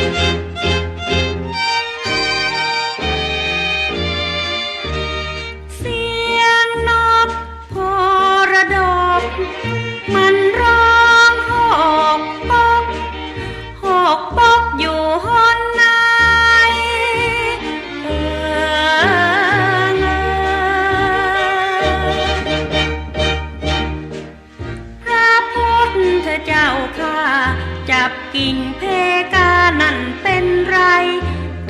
Música จับกิ่งเพกานั่นเป็นไร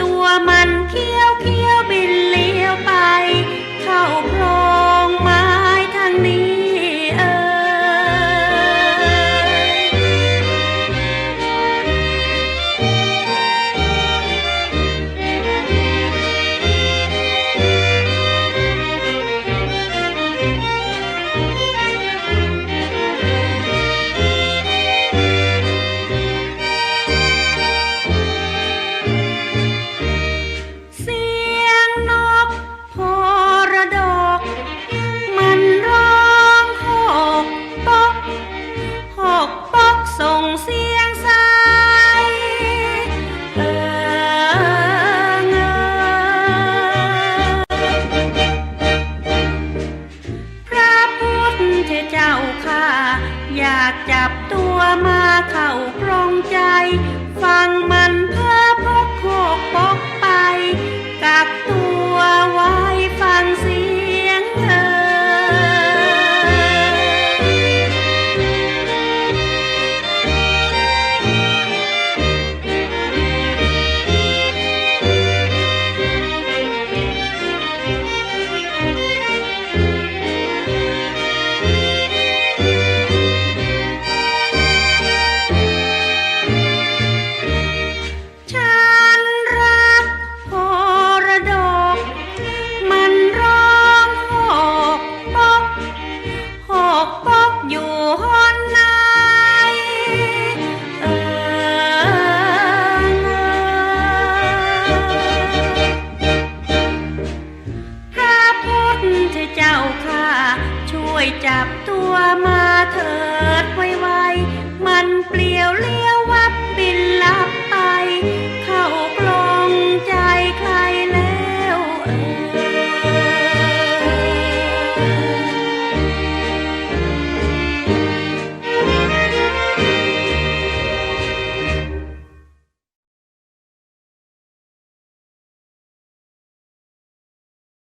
ตัวมันเคี้ยวเคี้ยว อยากจับตัวมาเข้ากรองใจ ฟังมันเพ้อพก วยจับตัวมาเถิดไวๆมันเปลี่ยน